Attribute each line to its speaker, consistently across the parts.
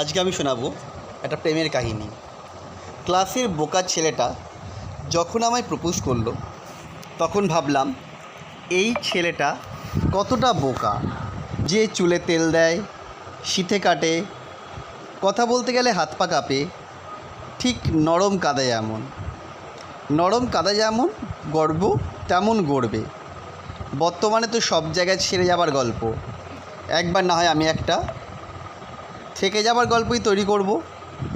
Speaker 1: আজকে আমি শোনাবো একটা প্রেমের কাহিনী। ক্লাসের বোকা ছেলেটা যখন আমায় প্রপোজ করল, তখন ভাবলাম, এই ছেলেটা কতটা বোকা, যে চুলে তেল দেয়, শীতে কাটে, কথা বলতে গেলে হাত পা কাঁপে, ঠিক নরম কাদা যেমন। নরম কাদা যেমন গর্ব, তেমন গড়বে। বর্তমানে তো সব জায়গায় ছেড়ে যাবার গল্প। একবার না হয় আমি একটা থেকে যাবার গল্পই তৈরি করব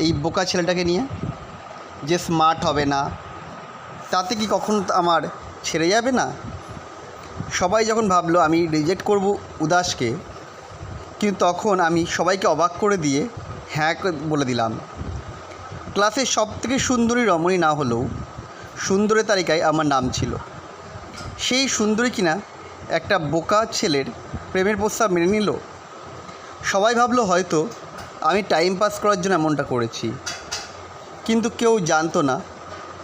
Speaker 1: এই বোকা ছেলেটাকে নিয়ে, যে স্মার্ট হবে না, তাতে কি কখন আমার ছেড়ে যাবে না? সবাই যখন ভাবলো আমি রিজেক্ট করব উদাসকে, কিন্তু তখন আমি সবাইকে অবাক করে দিয়ে হ্যাঁ বলে দিলাম। ক্লাসের সব থেকে সুন্দরী রমণী না হলেও সুন্দরের তালিকায় আমার নাম ছিল। সেই সুন্দরী কিনা একটা বোকা ছেলের প্রেমের প্রস্তাব মেনে নিল। সবাই ভাবলো হয়তো আমি টাইম পাস করার জন্য এমনটা করেছি। কিন্তু কেউ জানতো না,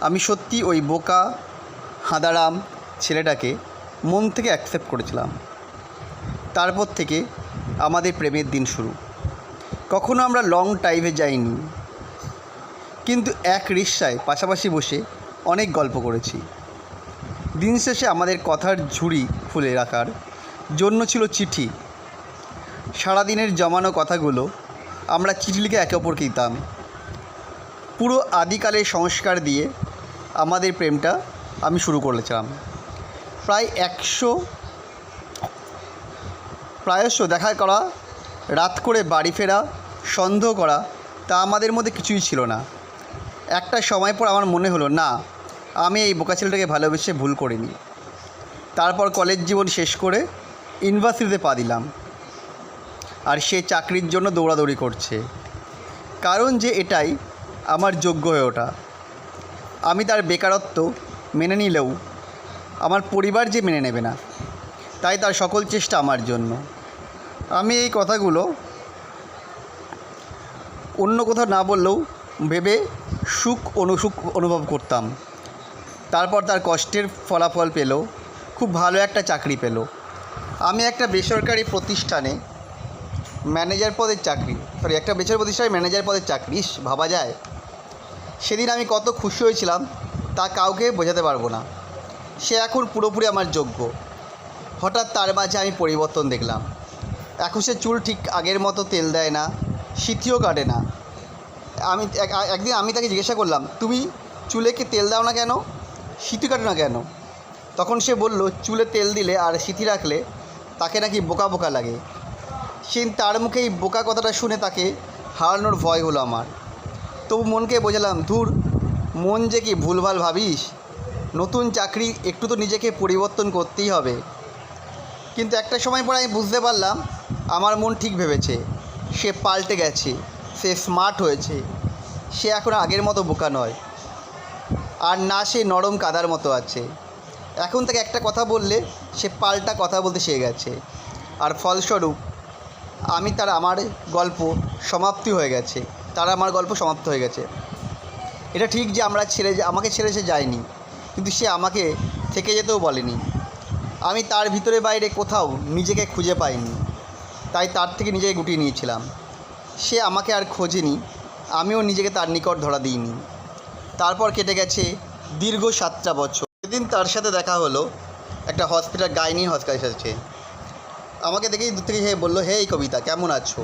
Speaker 1: আমি সত্যি ওই বোকা, হাঁদারাম ছেলেটাকে মন থেকে অ্যাকসেপ্ট করেছিলাম। তারপর থেকে আমাদের প্রেমের দিন শুরু। কখনো আমরা লং ড্রাইভে যাইনি। কিন্তু এক রিক্সায় পাশাপাশি বসে অনেক গল্প করেছি। দিন শেষে আমাদের কথার ঝুড়ি খুলে রাখার জন্য ছিল চিঠি। সারাদিনের জমানো কথাগুলো আমরা চিঠি লিখে একে অপরকে দিতাম। পুরো আদিকালের সংস্কার দিয়ে আমাদের প্রেমটা আমি শুরু করেছিলাম। প্রায় একশো, প্রায়শ দেখা করা, রাত করে বাড়ি ফেরা, সন্দেহ করা, তা আমাদের মধ্যে কিছুই ছিল না। একটা সময় পর আমার মনে হলো, না, আমি এই বোকা ছেলেটাকে ভালোবেসে ভুল করিনি। তারপর কলেজ জীবন শেষ করে ইউনিভার্সিটিতে পা দিলাম। আর সে চাকরির জন্য দৌড়াদৌড়ি করছে। কারণ যে এটাই আমার যোগ্য হয়ে ওঠা। আমি তার বেকারত্ব মেনে নিলেও আমার পরিবার যে মেনে নেবে না, তাই তার সকল চেষ্টা আমার জন্য। আমি এই কথাগুলো অন্য কোথাও না বললেও ভেবে সুখ অনুসুখ অনুভব করতাম। তারপর তার কষ্টের ফলাফল পেল, খুব ভালো একটা চাকরি পেল। আমি একটা বেসরকারি প্রতিষ্ঠানে ম্যানেজার পদের চাকরি। সরি একটা বেসরকারি প্রতিষ্ঠানে ম্যানেজার পদের চাকরি। ভাবা যায়। সেদিন আমি কত খুশি হয়েছিলাম, তা কাউকে বোঝাতে পারব না। সে এখন পুরোপুরি আমার যোগ্য। হঠাৎ তার মাঝে আমি পরিবর্তন দেখলাম। এখন সে চুল ঠিক আগের মতো তেল দেয় না শীতিও কাটে না। আমি এক- একদিন আমি তাকে জিজ্ঞাসা করলাম, তুমি চুলে কি তেল দাও না কেন? শীতি কাটে না কেন? তখন সে বলল, চুলে তেল দিলে আর শীতি রাখলে তাকে নাকি বোকা বোকা লাগে। সে তার মুখে এই বোকা কথাটা শুনে তাকে হারানোর ভয় হলো আমার। তবু মনকে বোঝালাম, ধুর, মন যে কি ভুলভাল ভাবিস? নতুন চাকরি একটু তো নিজেকে পরিবর্তন করতেই হবে। কিন্তু একটা সময় পর আমি বুঝতে পারলাম, আমার মন ঠিক ভেবেছে, সে পাল্টে গেছে, সে স্মার্ট হয়েছে, সে এখন আগের মতো বোকা নয়, আর না সে নরম কাদার মতো আছে। এখন তাকে একটা কথা বললে সে পাল্টা কথা বলতে শিখে গেছে, আর ফলস্বরূপ আমি তার আমার গল্প সমাপ্তি হয়ে গেছে। তার আমার গল্প সমাপ্ত হয়ে গেছে। এটা ঠিক যে আমরা ছেড়ে আমাকে ছেড়ে সে যায়নি, কিন্তু সে আমাকে থেকে যেতেও বলেনি। আমি তার ভিতরে বাইরে কোথাও নিজেকে খুঁজে পাইনি, তাই তার থেকে নিজেকে গুটিয়ে নিয়েছিলাম। সে আমাকে আর খোঁজেনি, আমিও নিজেকে তার নিকট ধরা দিইনি। তারপর কেটে গেছে দীর্ঘ সাতটা বছর। সেদিন তার সাথে দেখা হলো, একটা হসপিটাল, গাইনি হসপিটাল সাথে আমাকে দেখেই দূর থেকে হে বলল হে এই কবিতা, কেমন আছো?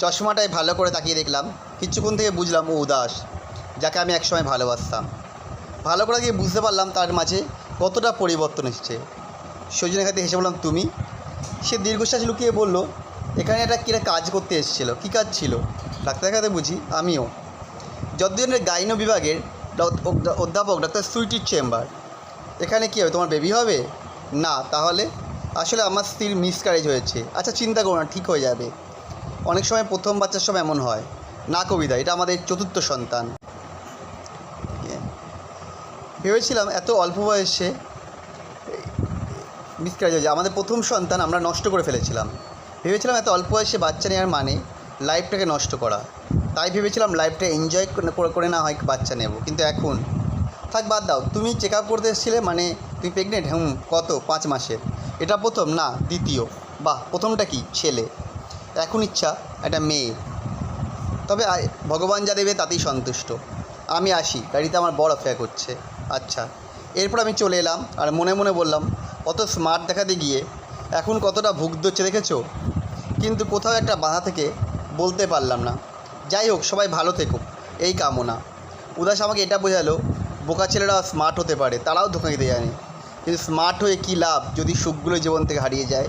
Speaker 1: চশমাটায় ভালো করে তাকিয়ে দেখলাম, কিছুক্ষণ থেকে বুঝলাম ও উদাস, যাকে আমি একসময় ভালোবাসতাম। ভালো করে গিয়ে বুঝতে পারলাম তার মাঝে কতটা পরিবর্তন এসেছে। সজনে খাতে হেসে বললাম, তুমি? সে দীর্ঘশ্বাস লুকিয়ে বলল, এখানে একটা কিরা কাজ করতে এসেছিল, কী কাজ ছিল? ডাক্তার দেখাতে বুঝি, আমিও। যতদিনের গাইনো বিভাগের অধ্যাপক, ডাক্তার সুইটির চেম্বার। এখানে কী হবে, তোমার বেবি হবে? না, তাহলে? আসলে আমার স্ত্রীর মিসক্যারেজ হয়েছে। আচ্ছা চিন্তা করো না, ঠিক হয়ে যাবে। অনেক সময় প্রথম বাচ্চার সময় এমন হয়। না কবিতা, এটা আমাদের চতুর্থ সন্তান। ভেবেছিলাম এত অল্প বয়সে মিসক্যারেজ হয়েছে। আমাদের প্রথম সন্তান আমরা নষ্ট করে ফেলেছিলাম। ভেবেছিলাম এত অল্প বয়সে বাচ্চা নেওয়ার মানে লাইফটাকে নষ্ট করা। তাই ভেবেছিলাম লাইফটা এনজয় করে না হয় বাচ্চা নেব। কিন্তু এখন, থাক, বাদ দাও। তুমি চেক আপ করতে এসেছিলে মানে তুমি প্রেগনেন্ট হুম, কত? পাঁচ মাসের এটা প্রথম? না, দ্বিতীয়। বাহ, প্রথমটা কি? ছেলে। এখন ইচ্ছা, একটা মেয়ে। তবে ভগবান যা দেবে তাতেই সন্তুষ্ট। আমি আসি, গাড়িতে আমার বড় অপেক্ষা করছে। আচ্ছা এরপর আমি চলে এলাম, আর মনে মনে বললাম, অত স্মার্ট দেখাতে গিয়ে এখন কতটা ভুগ্ধ হচ্ছে দেখেছ? কিন্তু কোথাও একটা বাধা থেকে বলতে পারলাম না। যাই হোক, সবাই ভালো থেকো এই কামনা। উদাস আমাকে এটা বোঝালো, বোকা ছেলেরাও স্মার্ট হতে পারে, তারাও ধোকা দিতে জানে। কিন্তু স্মার্ট হয়ে কী লাভ? যদি সুখগুলো জীবন থেকে হারিয়ে যায়।